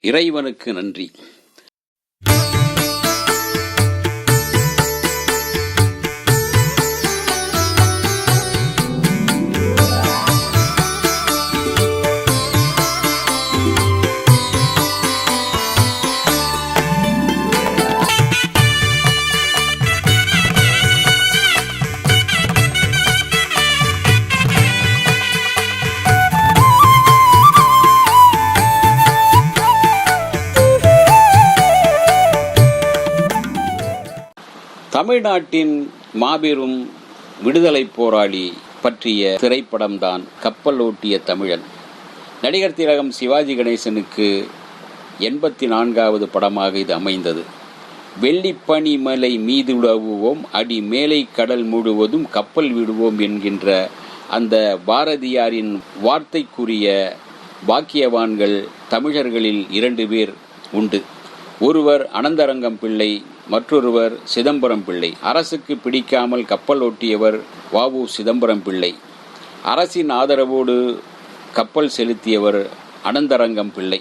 இறைவனுக்கு நன்றி. தமிழ்நாட்டின் மாபெரும் விடுதலை போராளி பற்றிய திரைப்படம்தான் கப்பல் ஓட்டிய தமிழன். நடிகர் திலகம் சிவாஜி கணேசனுக்கு எண்பத்தி நான்காவது படமாக இது அமைந்தது. வெள்ளிப்பனி மலை மீது உழவுவோம் அடி மேலை கடல் முழுவதும் கப்பல் விடுவோம் என்கின்ற அந்த பாரதியாரின் வார்த்தைக்குரிய பாக்கியவான்கள் தமிழர்களில் இரண்டு பேர் உண்டு. ஒருவர் அனந்தரங்கம் பிள்ளை மற்றொருவர் சிதம்பரம் பிள்ளை. அரசுக்கு பிடிக்காமல் கப்பல் ஓட்டியவர் வாவு சிதம்பரம் பிள்ளை. அரசின் ஆதரவோடு கப்பல் செலுத்தியவர் அனந்தரங்கம் பிள்ளை.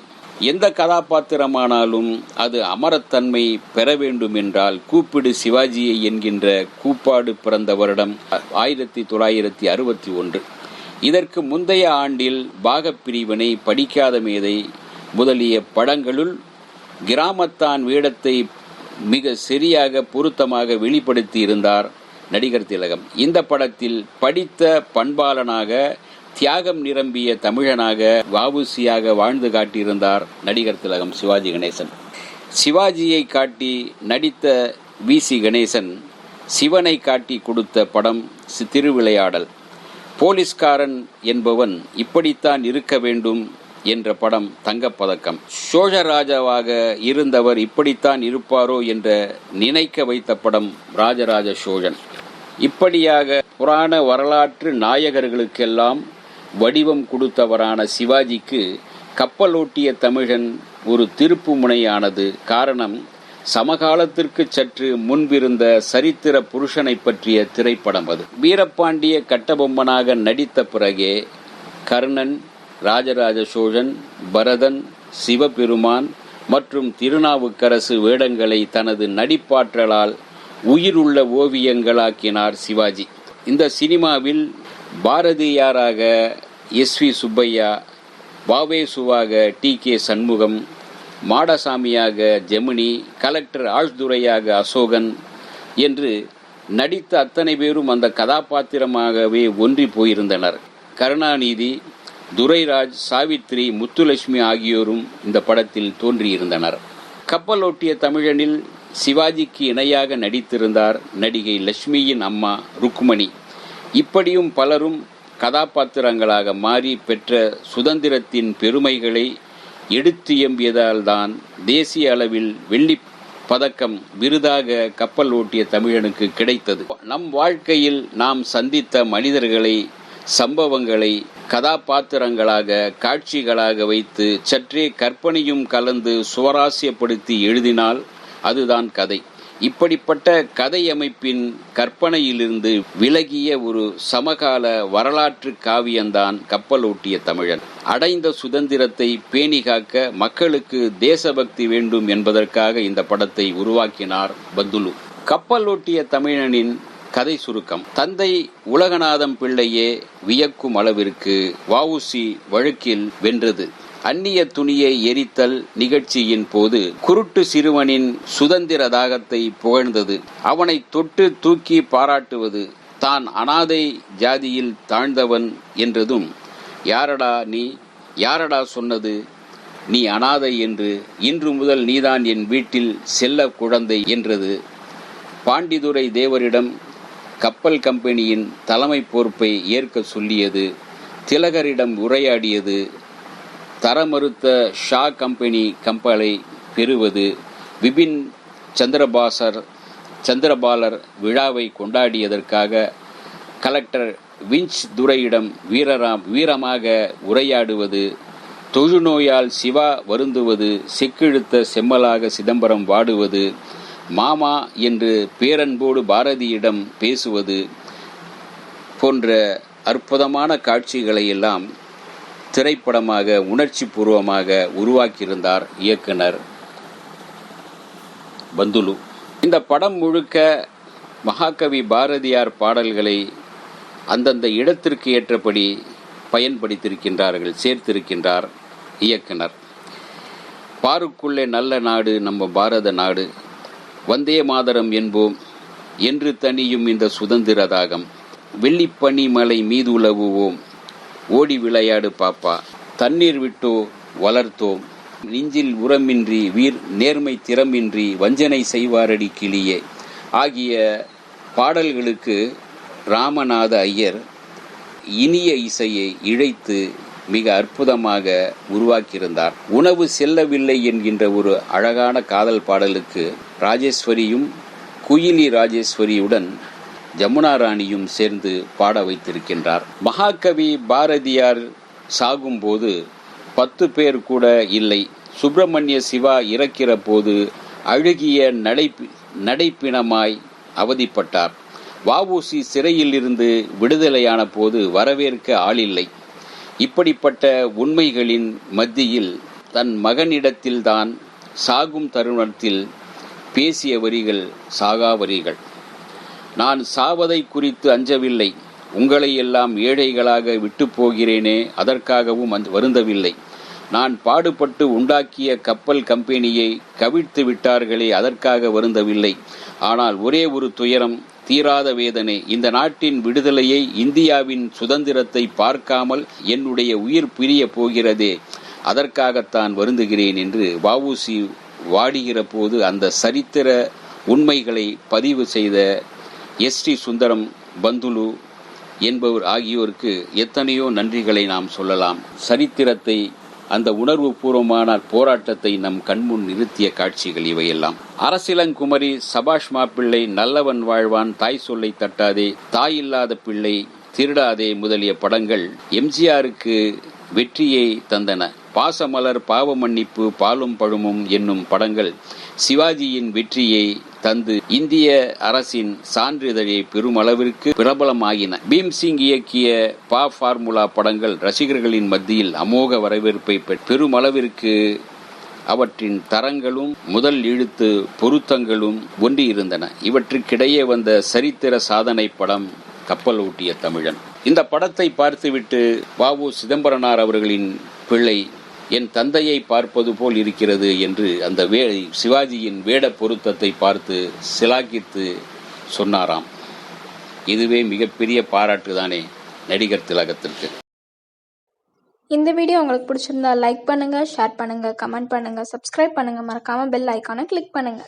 எந்த கதாபாத்திரமானாலும் அது அமரத்தன்மை பெற வேண்டும் என்றால் கூப்பிடு சிவாஜியை என்கின்ற கூப்பாடு பிறந்த வருடம் ஆயிரத்தி தொள்ளாயிரத்தி அறுபத்தி ஒன்று. இதற்கு முந்தைய ஆண்டில் பாகப்பிரிவினை படிக்காத மேதை முதலிய படங்களுள் கிராமத்தான் வேடத்தை மிக சரியாக பொருத்தமாக வெளிப்படுத்தி இருந்தார் நடிகர் திலகம். இந்த படத்தில் படித்த பண்பாளனாக தியாகம் நிரம்பிய தமிழனாக வாவுசியாக வாழ்ந்து காட்டியிருந்தார் நடிகர் திலகம் சிவாஜி கணேசன். சிவாஜியை காட்டி நடித்த வி. சி. கணேசன் சிவனை காட்டி கொடுத்த படம் சி- திருவிளையாடல். போலீஸ்காரன் என்பவன் இப்படித்தான் இருக்க வேண்டும் என்ற படம் தங்கப்பதக்கம். சோழராஜாவாக இருந்தவர் இப்படித்தான் இருப்பாரோ என்ற நினைக்க வைத்த படம் ராஜராஜ சோழன். இப்படியாக புராண வரலாற்று நாயகர்களுக்கெல்லாம் வடிவம் கொடுத்தவரான சிவாஜிக்கு கப்பலோட்டிய தமிழன் ஒரு திருப்பு முனையானது காரணம் சமகாலத்திற்கு சற்று முன்பிருந்த சரித்திர புருஷனை பற்றிய திரைப்படம் அது. வீரபாண்டிய கட்டபொம்மனாக நடித்த பிறகே கர்ணன் ராஜராஜ சோழன் பரதன் சிவபெருமான் மற்றும் திருநாவுக்கரசு வேடங்களை தனது நடிப்பாற்றலால் உயிருள்ள ஓவியங்களாக்கினார் சிவாஜி. இந்த சினிமாவில் பாரதியாராக எஸ் வி சுப்பையா வாவேசுவாக டி கே சண்முகம் மாடசாமியாக ஜெமினி கலெக்டர் ஆழ்துரையாக அசோகன் என்று நடித்த அத்தனை பேரும் அந்த கதாபாத்திரமாகவே ஒன்றி போயிருந்தனர். கருணாநிதி துரைராஜ் சாவித்ரி முத்துலட்சுமி ஆகியோரும் இந்த படத்தில் தோன்றியிருந்தனர். கப்பலோட்டிய தமிழனில் சிவாஜிக்கு இணையாக நடித்திருந்தார் நடிகை லட்சுமியின் அம்மா ருக்மணி. இப்படியும் பலரும் கதாபாத்திரங்களாக மாறி பெற்ற சுதந்திரத்தின் பெருமைகளை எடுத்து எம்பியதால்தான் தேசிய அளவில் வெள்ளி பதக்கம் விருதாக கப்பல் ஓட்டிய தமிழனுக்கு கிடைத்தது. நம் வாழ்க்கையில் நாம் சந்தித்த மனிதர்களை சம்பவங்களை கதாபாத்திரங்களாக காட்சிகளாக வைத்து சற்றே கற்பனையும் கலந்து சுவராசியப்படுத்தி எழுதினால் அதுதான் கதை. இப்படிப்பட்ட கதை அமைப்பின் கற்பனையிலிருந்து விலகிய ஒரு சமகால வரலாற்று காவியம்தான் கப்பலோட்டிய தமிழன். அடைந்த சுதந்திரத்தை பேணி காக்க மக்களுக்கு தேசபக்தி வேண்டும் என்பதற்காக இந்த படத்தை உருவாக்கினார் பந்துலு. கப்பலோட்டிய தமிழனின் கதை சுருக்கம். தந்தை உலகநாதம் பிள்ளையே வியக்கும் அளவிற்கு வவுசி வழக்கில் வென்றது. அந்நிய துணியை எரித்தல் நிகழ்ச்சியின் போது குருட்டு சிறுவனின் சுதந்திர தாகத்தை புகழ்ந்தது. அவனை தொட்டு தூக்கி பாராட்டுவது தான் அனாதை ஜாதியில் தாழ்ந்தவன் என்றதும் யாரடா நீ? யாரடா சொன்னது? நீ அனாதை என்று இன்று முதல் நீதான் என் வீட்டில் செல்ல குழந்தை என்றது. பாண்டிதுரை தேவரிடம் கப்பல் கம்பெனியின் தலைமை பொறுப்பை ஏற்க சொல்லியது திலகரிடம் உரையாடியது தரமறுத்த ஷா கம்பெனி கம்பலை பெறுவது விபின் சந்திரபாசர் சந்திரபாலர் விழாவை கொண்டாடியதற்காக கலெக்டர் விஞ்ச் துரையிடம் வீரராம் வீரமாக உரையாடுவது தொழுநோயால் சிவா வருந்துவது சிக்கிழுத்த செம்மலாக சிதம்பரம் வாடுவது மாமா என்று பேரன்போடு பாரதியிடம் பேசுவது போன்ற அற்புதமான காட்சிகளை எல்லாம் திரைப்படமாக உணர்ச்சி பூர்வமாக உருவாக்கியிருந்தார் இயக்குனர் பந்துலு. இந்த படம் முழுக்க மகாகவி பாரதியார் பாடல்களை அந்தந்த இடத்திற்கு ஏற்றபடி பயன்படுத்தியிருக்கின்றார்கள் சேர்த்திருக்கின்றார் இயக்குனர். பாருக்குள்ளே நல்ல நாடு நம்ம பாரத நாடு. வந்தே மாதரம் என்போம். என்று தனியும் இந்த சுதந்திர தாகம். வெள்ளிப்பனி மலை மீது உலவுவோம் ஓடி விளையாடு பாப்பா. தண்ணீர் விட்டோ வளர்த்தோம். நெஞ்சில் உரமின்றி வீர் நேர்மை திறமின்றி வஞ்சனை செய்வாரடி கிளியே. ஆகிய பாடல்களுக்கு ராமநாத ஐயர் இனிய இசையை இழைத்து மிக அற்புதமாக உருவாக்கியிருந்தார். உணவு செல்லவில்லை என்கின்ற ஒரு அழகான காதல் பாடலுக்கு ராஜேஸ்வரியும் குயிலி ராஜேஸ்வரியுடன் ஜமுனா ராணியும் சேர்ந்து பாட வைத்திருக்கின்றார். மகாகவி பாரதியார் சாகும்போது பத்து பேர் கூட இல்லை. சுப்பிரமணிய சிவா இறக்கிற போது அழுகிய நடை நடைப்பிணமாய் அவதிப்பட்டார். வஉசி சிறையில் இருந்து விடுதலையான போது வரவேற்க ஆளில்லை. இப்படிப்பட்ட உண்மைகளின் மத்தியில் தன் மகனிடத்தில்தான் சாகும் தருணத்தில் பேசிய வரிகள் சாகா வரிகள். நான் சாவதை குறித்து அஞ்சவில்லை. உங்களை எல்லாம் ஏழைகளாக விட்டு போகிறேனே அதற்காகவும் அஞ்ச- வருந்தவில்லை. நான் பாடுபட்டு உண்டாக்கிய கப்பல் கம்பெனியை கவிழ்த்து விட்டார்களே அதற்காக வருந்தவில்லை. ஆனால் ஒரே ஒரு துயரம் தீராத வேதனை. இந்த நாட்டின் விடுதலையை இந்தியாவின் சுதந்திரத்தை பார்க்காமல் என்னுடைய உயிர் பிரிய போகிறதே. அதற்காகத்தான் வருந்துகிறேன் என்று வஉசி வாடுகிற போது அந்த சரித்திர உண்மைகளை பதிவு செய்த எஸ் டி சுந்தரம் பந்துலு என்பவர் ஆகியோருக்கு எத்தனையோ நன்றிகளை நாம் சொல்லலாம். சரித்திரத்தை அந்த உணர்வு பூர்வமான போராட்டத்தை நம் கண்முன் நிறுத்திய காட்சிகள் இவையெல்லாம். அரசிலங்குமரி சபாஷ் மாப்பிள்ளை நல்லவன் வாழ்வான் தாய் சொல்லை தட்டாதே தாய் இல்லாத பிள்ளை திருடாதே முதலிய படங்கள் எம்ஜிஆருக்கு வெற்றியை தந்தன. பாசமலர் பாவ மன்னிப்பு பாலும் பழுமும் என்னும் படங்கள் சிவாஜியின் வெற்றியை தந்து இந்திய அரசின் சான்றிதழை பெருமளவிற்கு பிரபலமாகின பீம்சிங் இயக்கிய பா ஃபார்முலா படங்கள் ரசிகர்களின் மத்தியில் அமோக வரவேற்பை பெருமளவிற்கு அவற்றின் தரங்களும் முதல் எழுத்து பொருத்தங்களும் ஒன்றியிருந்தன. இவற்றுக்கிடையே வந்த சரித்திர சாதனை படம் கப்பல் ஓட்டிய தமிழன். இந்த படத்தை பார்த்துவிட்டு வாவு சிதம்பரனார் அவர்களின் பிள்ளை என் தந்தையை பார்ப்பது போல் இருக்கிறது என்று அந்த வே சிவாஜியின் வேட பொருத்தத்தை பார்த்து சிலாகித்து சொன்னாராம். இதுவே மிகப்பெரிய பாராட்டு தானே நடிகர் திலகத்திற்கு. இந்த வீடியோ உங்களுக்கு பிடிச்சிருந்தா லைக் பண்ணுங்க ஷேர் பண்ணுங்க கமெண்ட் பண்ணுங்க சப்ஸ்கிரைப் பண்ணுங்க. மறக்காம பெல் ஐக்கானை கிளிக் பண்ணுங்க.